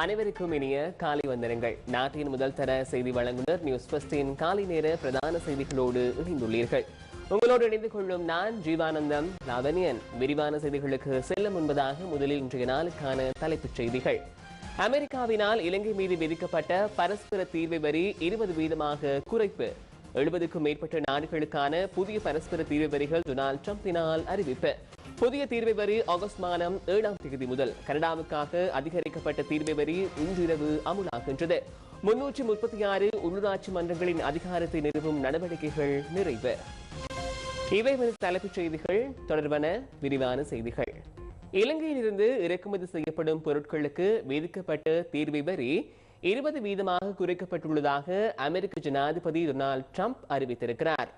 அனைவருக்கும் இனிய காலை வந்தனங்கள். நாட்டின் முதல் தர செய்தி வழங்குனர் நியூஸ் பஸ்டின் காலை நேர பிரதான செய்திகளோடு இணைந்துள்ளீர்கள். உங்களோடு இணைந்து கொள்ளும் நான் ஜீவானந்தம் லாவணியன் விரிவான செய்திகளுக்கு செல்ல முன்பதாக முதலில் இன்றைய நாளுக்கான தலைப்புச் செய்திகள். அமெரிக்காவினால் இலங்கை மீது விதிக்கப்பட்ட பரஸ்பர தீர்வை வரி இருபது வீதமாக குறைப்பு. எழுபதுக்கும் மேற்பட்ட நாடுகளுக்கான புதிய பரஸ்பர தீர்வு வரிகள் டொனால்டு டிரம்பினால் அறிவிப்பு. புதிய தீர்வை வரி ஆகஸ்ட் மாதம் ஏழாம் தேதி முதல் கனடாவுக்காக அதிகரிக்கப்பட்ட தீர்வை வரி இன்றிரவு அமுலாகின்றது. முன்னூற்றி முப்பத்தி ஆறு உள்ளூராட்சி மன்றங்களின் அதிகாரத்தை நிறுவும் நடவடிக்கைகள் நிறைவு. இவை வந்து தலைப்புச் செய்திகள் தொடர்பான விரிவான செய்திகள். இலங்கையிலிருந்து இறக்குமதி செய்யப்படும் பொருட்களுக்கு விதிக்கப்பட்ட தீர்வை வரி இருபது வீதமாக குறைக்கப்பட்டுள்ளதாக அமெரிக்க ஜனாதிபதி டொனால்டு ட்ரம்ப் அறிவித்திருக்கிறார்.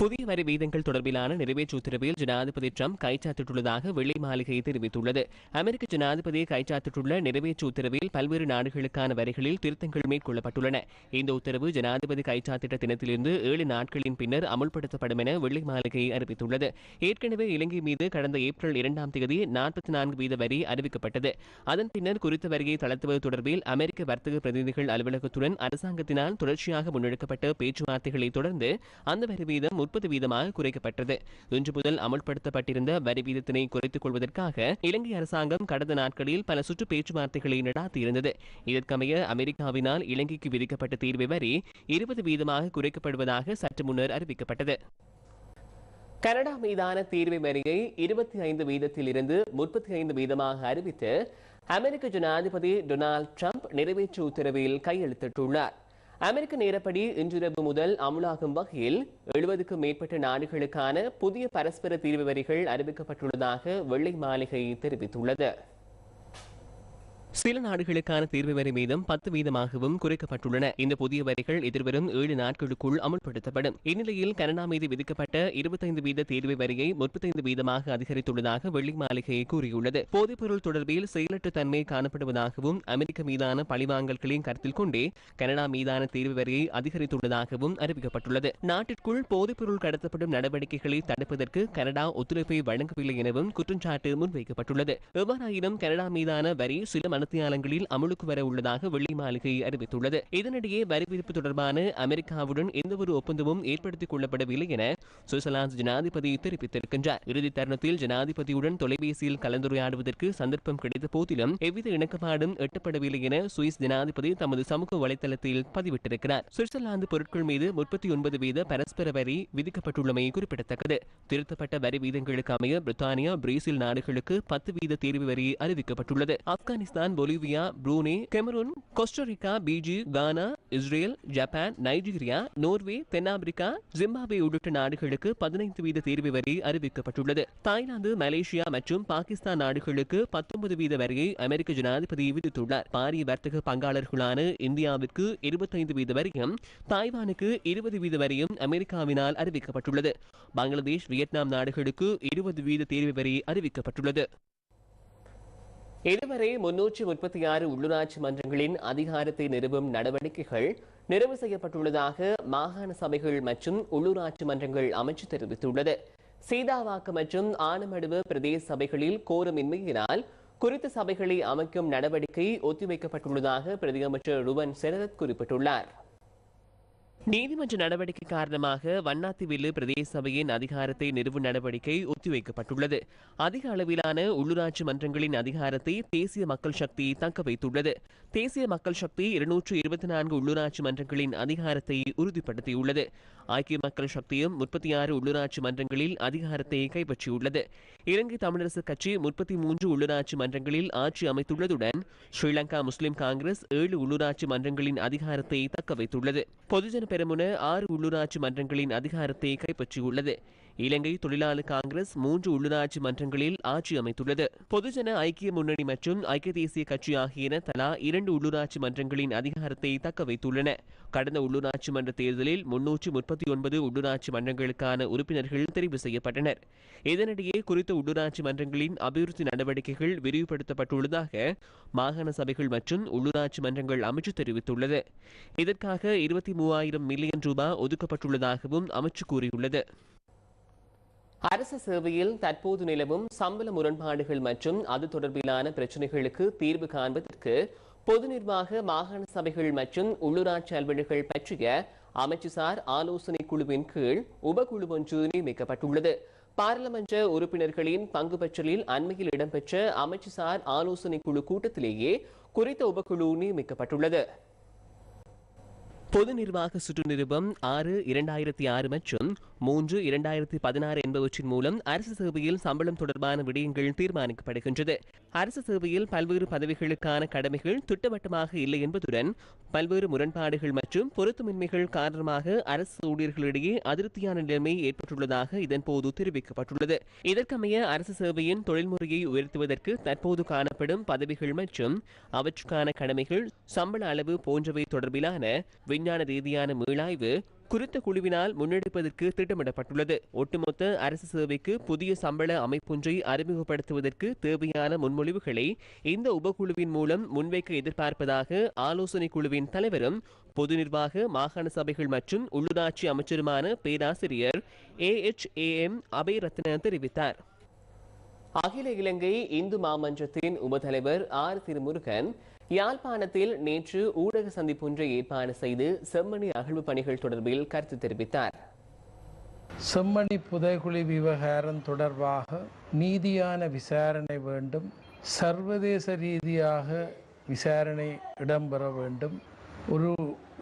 புதிய வரி வீதங்கள் தொடர்பிலான நிறைவேற்று உத்தரவில் ஜனாதிபதி ட்ரம்ப் கைச்சாத்திட்டுள்ளதாக வெள்ளை மாளிகை தெரிவித்துள்ளது. அமெரிக்க ஜனாதிபதி கைச்சாத்திட்டுள்ள நிறைவேற்று உத்தரவில் பல்வேறு நாடுகளுக்கான வரிகளில் திருத்தங்கள் மேற்கொள்ளப்பட்டுள்ளன. இந்த உத்தரவு ஜனாதிபதி கைச்சாத்திட்ட தினத்திலிருந்து ஏழு நாட்களின் பின்னர் அமுல்படுத்தப்படும் என வெள்ளை மாளிகை அறிவித்துள்ளது. ஏற்கனவே இலங்கை மீது கடந்த ஏப்ரல் இரண்டாம் தேதி நாற்பத்தி நான்கு வீத வரி அறிவிக்கப்பட்டது. அதன் பின்னர் குறித்த வரியை தளர்த்துவது தொடர்பில் அமெரிக்க வர்த்தக பிரதிநிதிகள் அலுவலகத்துடன் அரசாங்கத்தினால் தொடர்ச்சியாக முன்னெடுக்கப்பட்ட பேச்சுவார்த்தைகளை தொடர்ந்து அந்த வரி வீதம் முப்பது வீதமாக குறைக்கப்பட்டது. இன்று முதல் அமல்படுத்தப்பட்டிருந்த வரி வீதத்தினை குறைத்துக் கொள்வதற்காக இலங்கை அரசாங்கம் கடந்த நாட்களில் பல சுற்று பேச்சுவார்த்தைகளை நடாத்தியிருந்தது இதற்கமைய அமெரிக்காவினால் இலங்கைக்கு விதிக்கப்பட்ட தீர்வை வரி இருபது வீதமாக குறைக்கப்படுவதாக சற்று முன்னர் அறிவிக்கப்பட்டது. கனடா மீதான தீர்வை வரியை இருபத்தி ஐந்து வீதத்தில் இருந்து முப்பத்தி ஐந்து வீதமாக அறிவித்து அமெரிக்க ஜனாதிபதி டொனால்ட் ட்ரம்ப் நிறைவேற்று உத்தரவில் கையெழுத்திட்டுள்ளார். அமெரிக்க நேரப்படி இன்றிரவு முதல் அமுலாகும் வகையில் எழுபதுக்கும் மேற்பட்ட நாடுகளுக்கான புதிய பரஸ்பர தீர்வு வரிகள் அறிவிக்கப்பட்டுள்ளதாக வெள்ளை மாளிகை தெரிவித்துள்ளது. சில நாடுகளுக்கான தீர்வு வரி வீதம் பத்து வீதமாகவும் குறைக்கப்பட்டுள்ளன. இந்த புதிய வரிகள் எதிர்வரும் ஏழு நாட்களுக்குள் அமுல்படுத்தப்படும். இந்நிலையில் கனடா மீது விதிக்கப்பட்ட இருபத்தைந்து வீத தீர்வு வரியை முப்பத்தைந்து வீதமாக அதிகரித்துள்ளதாக வெள்ளி மாளிகை கூறியுள்ளது. போதைப்பொருள் தொடர்பில் செயலற்ற தன்மை காணப்படுவதாகவும் அமெரிக்க மீதான பழிவாங்கல்களையும் கருத்தில் கொண்டே கனடா மீதான தீர்வு வரியை அதிகரித்துள்ளதாகவும் அறிவிக்கப்பட்டுள்ளது. நாட்டிற்குள் போதைப்பொருள் கடத்தப்படும் நடவடிக்கைகளை தடுப்பதற்கு கனடா ஒத்துழைப்பை வழங்கவில்லை எனவும் குற்றச்சாட்டு முன்வைக்கப்பட்டுள்ளது. எவ்வாறாயினும் கனடா மீதான வரி சில மனத்தியாலங்களில் அமலுக்கு வர உள்ளதாக வெள்ளி மாளிகை அறிவித்துள்ளது. இதனிடையே வரி விதிப்பு தொடர்பான அமெரிக்காவுடன் எந்தவொரு ஒப்பந்தமும் ஏற்படுத்திக் கொள்ளப்படவில்லை என சுவிட்சர்லாந்து ஜனாதிபதி தெரிவித்திருக்கின்றார். இறுதி தருணத்தில் ஜனாதிபதியுடன் தொலைபேசியில் கலந்துரையாடுவதற்கு சந்தர்ப்பம் கிடைத்த போதிலும் எவ்வித இணக்கப்பாடும் எட்டப்படவில்லை என சுவிஸ் ஜனாதிபதி தமது சமூக வலைதளத்தில் பதிவிட்டிருக்கிறார். சுவிட்சர்லாந்து பொருட்கள் மீது முப்பத்தி ஒன்பது வீத பரஸ்பர வரி விதிக்கப்பட்டுள்ளமை குறிப்பிடத்தக்கது. திருத்தப்பட்ட வரி வீதங்களுக்கு அமைய பிரித்தானியா பிரேசில் நாடுகளுக்கு பத்து வீத தீர்வு வரி அறிவிக்கப்பட்டுள்ளது. Afghanistan Bolivia Brunei Cameroon Costa Rica Fiji Ghana Israel Japan Nigeria Norway தென்னாப்பிரிக்கா ஜிம்பாப்வே உள்ளிட்ட நாடுகளுக்கு பதினைந்து வீத தீர்வு வரி அறிவிக்கப்பட்டுள்ளது. தாய்லாந்து மலேசியா மற்றும் பாகிஸ்தான் நாடுகளுக்கு பத்தொன்பது வீத வரியை அமெரிக்க ஜனாதிபதி விதித்துள்ளார். பாரிய வர்த்தக பங்காளர்களான இந்தியாவிற்கு இருபத்தைந்து வீத வரியும் தாய்வானுக்கு இருபது வீத வரியும் அமெரிக்காவினால் அறிவிக்கப்பட்டுள்ளது. பங்களாதேஷ் வியட்நாம் நாடுகளுக்கு இருபது வீத தீர்வு வரி அறிவிக்கப்பட்டுள்ளது. இதுவரை முன்னூற்றி முப்பத்தி ஆறு உள்ளூராட்சி மன்றங்களின் அதிகாரத்தை நிறுவும் நடவடிக்கைகள் நிறைவு செய்யப்பட்டுள்ளதாக மாகாண சபைகள் மற்றும் உள்ளூராட்சி மன்றங்கள் அமைச்சு தெரிவித்துள்ளது. சீதாவாக்கு மற்றும் ஆனமடுவு பிரதேச சபைகளில் கோரமின்மையினால் குறித்த சபைகளை அமைக்கும் நடவடிக்கை ஒத்திவைக்கப்பட்டுள்ளதாக பிரதியமைச்சர் ருவன் செரத் குறிப்பிட்டுள்ளார். நீதிமன்ற நடவடிக்கை காரணமாக வண்ணாத்திவில்லு பிரதேச சபையின் அதிகாரத்தை நிறுவும் நடவடிக்கை ஒத்திவைக்கப்பட்டுள்ளது. அதிக அளவிலான உள்ளூராட்சி மன்றங்களின் அதிகாரத்தை தேசிய மக்கள் சக்தி தக்க வைத்துள்ளது. தேசிய மக்கள் சக்தி இருநூற்று இருபத்தி நான்கு உள்ளூராட்சி மன்றங்களின் அதிகாரத்தை உறுதிப்படுத்தியுள்ளது. ஐக்கிய மக்கள் சக்தியும் முப்பத்தி ஆறு உள்ளூராட்சி மன்றங்களில் அதிகாரத்தை கைப்பற்றியுள்ளது. இலங்கை தமிழரசு கட்சி முப்பத்தி மூன்று உள்ளூராட்சி மன்றங்களில் ஆட்சி அமைத்துள்ளதுடன் ஸ்ரீலங்கா முஸ்லிம் காங்கிரஸ் ஏழு உள்ளூராட்சி மன்றங்களின் அதிகாரத்தை தக்க வைத்துள்ளது பொதுஜன பெருமுன ஆறு உள்ளூராட்சி மன்றங்களின் அதிகாரத்தை கைப்பற்றியுள்ளது. இலங்கை தொழிலாளர் காங்கிரஸ் மூன்று உள்ளூராட்சி மன்றங்களில் ஆட்சி அமைத்துள்ளது. பொதுஜன ஐக்கிய முன்னணி மற்றும் ஐக்கிய தேசிய கட்சி ஆகியன தலா இரண்டு உள்ளூராட்சி மன்றங்களின் அதிகாரத்தை தக்க வைத்துள்ளன. கடந்த உள்ளூராட்சி மன்ற தேர்தலில் முன்னூற்று முப்பத்தி ஒன்பது உள்ளூராட்சி மன்றங்களுக்கான உறுப்பினர்கள் தெரிவு செய்யப்பட்டனர். இதனிடையே குறித்த உள்ளூராட்சி மன்றங்களின் அபிவிருத்தி நடவடிக்கைகள் விரிவுபடுத்தப்பட்டுள்ளதாக மாகாண சபைகள் மற்றும் உள்ளூராட்சி மன்றங்கள் அமைச்சு தெரிவித்துள்ளது. இதற்காக இருபத்தி மூவாயிரம் மில்லியன் ரூபாய் ஒதுக்கப்பட்டுள்ளதாகவும் அமைச்சு கூறியுள்ளது. அரச சேவையில் தற்போது நிலவும் சம்பள முரண்பாடுகள் மற்றும் அது தொடர்பிலான பிரச்சினைகளுக்கு தீர்வு காண்பதற்கு பொது நிர்வாக மாகாண சபைகள் மற்றும் உள்ளூராட்சி அலுவலர்கள் பற்றிய அமைச்சுசார் ஆலோசனை குழுவின் கீழ் உபகுழு ஒன்று நியமிக்கப்பட்டுள்ளது. பாராளுமன்ற உறுப்பினர்களின் பங்கு பற்றலில் அண்மையில் இடம்பெற்ற அமைச்சுசார் ஆலோசனை குழு கூட்டத்திலேயே குறித்த உபக்குழு நியமிக்கப்பட்டுள்ளது. பொது நிர்வாக சுற்று நிருபம் ஆறு இரண்டாயிரத்தி ஆறு மற்றும் மூன்று இரண்டாயிரத்தி பதினாறு என்பவற்றின் மூலம் அரசு சேவையில் சம்பளம் தொடர்பான விடயங்கள் தீர்மானிக்கப்படுகின்றது. அரசு சேவையில் பல்வேறு பதவிகளுக்கான கடமைகள் திட்டவட்டமாக இல்லை என்பதுடன் பல்வேறு முரண்பாடுகள் மற்றும் பொருத்தமின்மைகள் காரணமாக அரசு ஊழியர்களிடையே அதிருப்தியான நிலைமை ஏற்பட்டுள்ளதாக இதன்போது தெரிவிக்கப்பட்டுள்ளது. இதற்கமைய அரசு சேவையின் தொழில்முறையை உயர்த்துவதற்கு தற்போது காணப்படும் பதவிகள் மற்றும் அவற்றுக்கான கடமைகள் சம்பள அளவு போன்றவை தொடர்பிலான விஞ்ஞான ரீதியான மீளாய்வு குறித்த குழுவினால் முன்னெடுப்பதற்கு திட்டமிடப்பட்டுள்ளது. ஒட்டுமொத்த அரசு சேவைக்கு புதிய சம்பள அமைப்பொன்றை அறிமுகப்படுத்துவதற்கு தேவையான முன்மொழிவுகளை இந்த உபகுழுவின் மூலம் முன்வைக்க எதிர்பார்ப்பதாக ஆலோசனை குழுவின் தலைவரும் பொது நிர்வாக மாகாண சபைகள் மற்றும் உள்ளூராட்சி அமைச்சருமான பேராசிரியர் A H A M Abeyratne தெரிவித்தார். அகில இலங்கை இந்து மாமன்றத்தின் உபதலைவர் ஆர். திருமுருகன் யாழ்ப்பாணத்தில் நேற்று ஊடக சந்திப்பொன்றை ஏற்பாடு செய்து செம்மணி அகழ்வு பணிகள் தொடர்பில் கருத்து தெரிவித்தார். செம்மணி புதைகுழி விவகாரம் தொடர்பாக நீதியான விசாரணை வேண்டும் சர்வதேச ரீதியாக விசாரணை இடம்பெற வேண்டும். ஒரு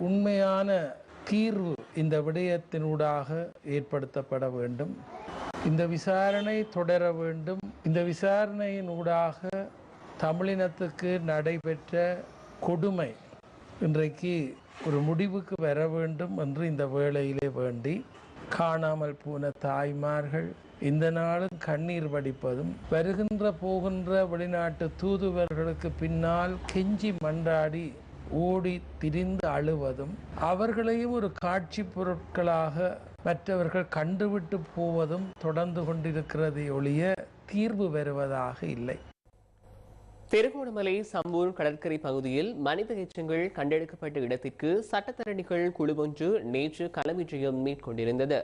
உண்மையான தீர்வு இந்த விடயத்தினூடாக ஏற்படுத்தப்பட வேண்டும். இந்த விசாரணை தொடர வேண்டும். இந்த விசாரணையினூடாக தமிழினத்துக்கு நடைபெற்ற கொடுமை இன்றைக்கு ஒரு முடிவுக்கு வர வேண்டும் என்று இந்த வேளையிலே வேண்டி காணாமல் போன தாய்மார்கள் இந்த நாளும் கண்ணீர் வடிப்பதும் வருகின்ற போகின்ற வெளிநாட்டு தூதுவர்களுக்கு பின்னால் கெஞ்சி மன்றாடி ஓடி திரிந்து அழுவதும் அவர்களையும் ஒரு காட்சி பொருட்களாக மற்றவர்கள் கண்டுவிட்டு போவதும் தொடர்ந்து கொண்டிருக்கிறதை ஒழிய தீர்வு வருவதாக இல்லை. திருகோணமலை சம்பூர் கடற்கரை பகுதியில் மனித எச்சங்கள் கண்டெடுக்கப்பட்ட இடத்திற்கு சட்டத்தரணிகள் குழு ஒன்று நேற்று களவிஜயம் மேற்கொண்டிருந்தது.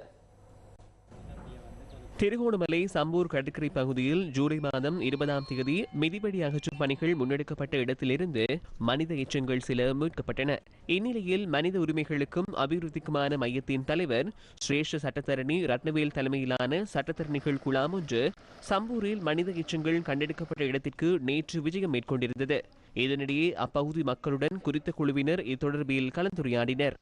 திருகோணமலை சம்பூர் கடற்கரை பகுதியில் ஜூலை மாதம் இருபதாம் தேதி மிதிவடி அகற்றும் பணிகள் முன்னெடுக்கப்பட்ட இடத்திலிருந்து மனித எச்சங்கள் சில மீட்கப்பட்டன. இந்நிலையில் மனித உரிமைகளுக்கும் அபிவிருத்திக்குமான மையத்தின் தலைவர் சிரேஷ்ட சட்டத்தரணி ரத்னவேல் தலைமையிலான சட்டத்தரணிகள் குழாம் ஒன்று சம்பூரில் மனித எச்சங்கள் கண்டெடுக்கப்பட்ட இடத்திற்கு நேற்று விஜயம் மேற்கொண்டிருந்தது. இதனிடையே அப்பகுதி மக்களுடன் குறித்த குழுவினர் இத்தொடர்பில் கலந்துரையாடினர்.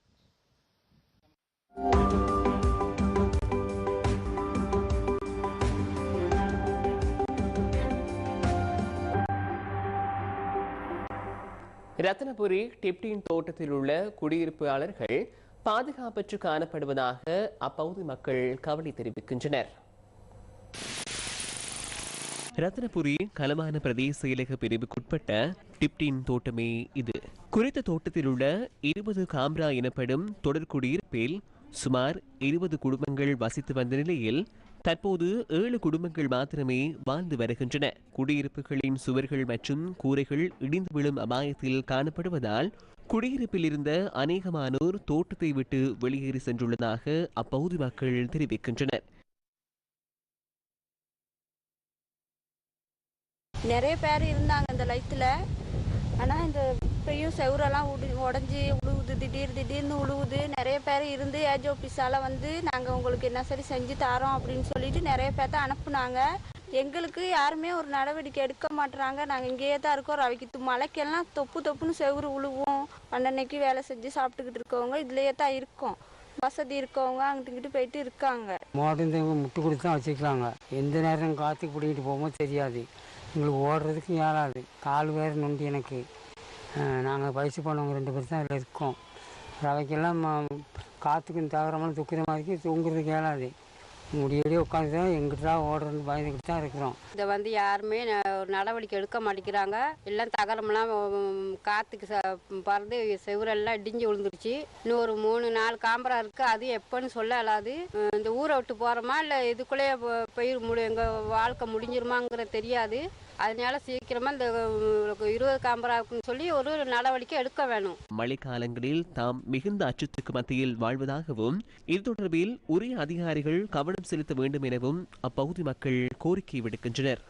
ரத்னபுரி டிப்டின் தோட்டத்தில் உள்ள குடியிருப்பாளர்கள் பாதுகாப்பற்று காணப்படுவதாக அப்பகுதி மக்கள் கவலை தெரிவிக்கின்றனர். ரத்னபுரி கலமான பிரதேச செயலக பிரிவுக்குட்பட்ட டிப்டின் தோட்டமே இது. குறித்த தோட்டத்தில் உள்ள இருபது காம்ரா எனப்படும் தொடர்குடியிருப்பில் சுமார் இருபது குடும்பங்கள் வசித்து வந்த நிலையில் தற்போது ஏழு குடும்பங்கள் மாத்திரமே வாழ்ந்து வருகின்றன. குடியிருப்புகளின் சுவர்கள் மற்றும் கூரைகள் இடிந்து விழும் அபாயத்தில் காணப்படுவதால் குடியிருப்பில் இருந்த அநேகமானோர் தோட்டத்தை விட்டு வெளியேறி சென்றுள்ளதாக அப்பகுதி மக்கள் தெரிவிக்கின்றனர். நிறைய பேர் இருந்தாங்க இந்த லைத்தில் ஆனால் இந்த இப்பயும் செவரெல்லாம் உடு உடஞ்சி உழுவுது. திடீர் திடீர்னு உழுவுது. நிறைய பேர் இருந்து ஏஜ் ஆஃபீஸால் வந்து நாங்கள் உங்களுக்கு என்ன சரி செஞ்சு தரோம் அப்படின்னு சொல்லிட்டு நிறைய பேர்த்த அனுப்புனாங்க. எங்களுக்கு யாருமே ஒரு நடவடிக்கை எடுக்க மாட்டுறாங்க நாங்கள் இங்கேயே தான் இருக்கோம். ரவிக்கு மலைக்கெல்லாம் தொப்பு தொப்புன்னு செவுரு உழுவோம். அன்னன்னைக்கு வேலை செஞ்சு சாப்பிட்டுக்கிட்டு இருக்கவங்க இதுலேயே தான் இருக்கோம். வசதி இருக்கவங்க அங்கிட்டு இங்கிட்டு போயிட்டு இருக்காங்க. மோட்டம் முட்டு கொடுத்து தான் வச்சுக்கலாங்க. எந்த நேரம் காற்றுக்கு பிடிக்கிட்டு போகும்போது தெரியாது. எங்களுக்கு ஓடுறதுக்கு ஏறாது கால் வேறு நொண்டி எனக்கு. நாங்கள் வயசு போனவங்க ரெண்டு பேர் தான் இதில் இருக்கோம். ரவைக்கெல்லாம் காற்றுக்கும் தகரமெல்லாம் துக்குற மாதிரி தூங்குறதுக்கு இயலாது. முடியடி உட்காந்து தான் எங்கிட்ட தான் ஓடுறதுன்னு பயந்துக்கிட்டு தான் இருக்கிறோம். இதை வந்து யாருமே ஒரு நடவடிக்கை எடுக்க மாட்டேங்கிறாங்க. எல்லாம் தகரமெல்லாம் காற்றுக்கு ச- பறந்து செவரெல்லாம் இடிஞ்சு விழுந்துருச்சு. இன்னும் ஒரு மூணு நாலு காம்பரா இருக்குது அது எப்போன்னு சொல்ல இல்லாது இந்த ஊரை விட்டு போகிறோமா இல்லை இதுக்குள்ளேயே பயிர் போய் முடி எங்கள் வாழ்க்கை முடிஞ்சிருமாங்கிற தெரியாது. அதனால சீக்கிரமாக இந்த இருபது காம்பராக்குன்னு சொல்லி ஒரு நடவடிக்கை எடுக்க வேணும். மழைக்காலங்களில் தாம் மிகுந்த அச்சத்துக்கு மத்தியில் வாழ்வதாகவும் இது தொடர்பில் உரிய அதிகாரிகள் கவனம் செலுத்த வேண்டும் எனவும் அப்பகுதி மக்கள் கோரிக்கை விடுக்கின்றனர்.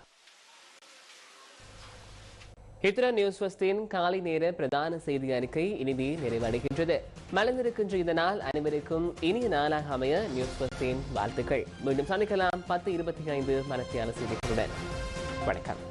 இத்துடன் நியூஸ் ஃபஸ்டின் காலை நேர பிரதான செய்தி அறிக்கை இனிதே நிறைவடைகின்றது. மலர்ந்திருக்கின்ற இந்த நாள் அனைவருக்கும் இனிய நாளாக அமைய நியூஸ் ஃபஸ்டின் வாழ்த்துக்கள். மீண்டும் சந்திக்கலாம். பத்து இருபத்தி ஐந்து மனத்தியான செய்திகளுடன். வணக்கம்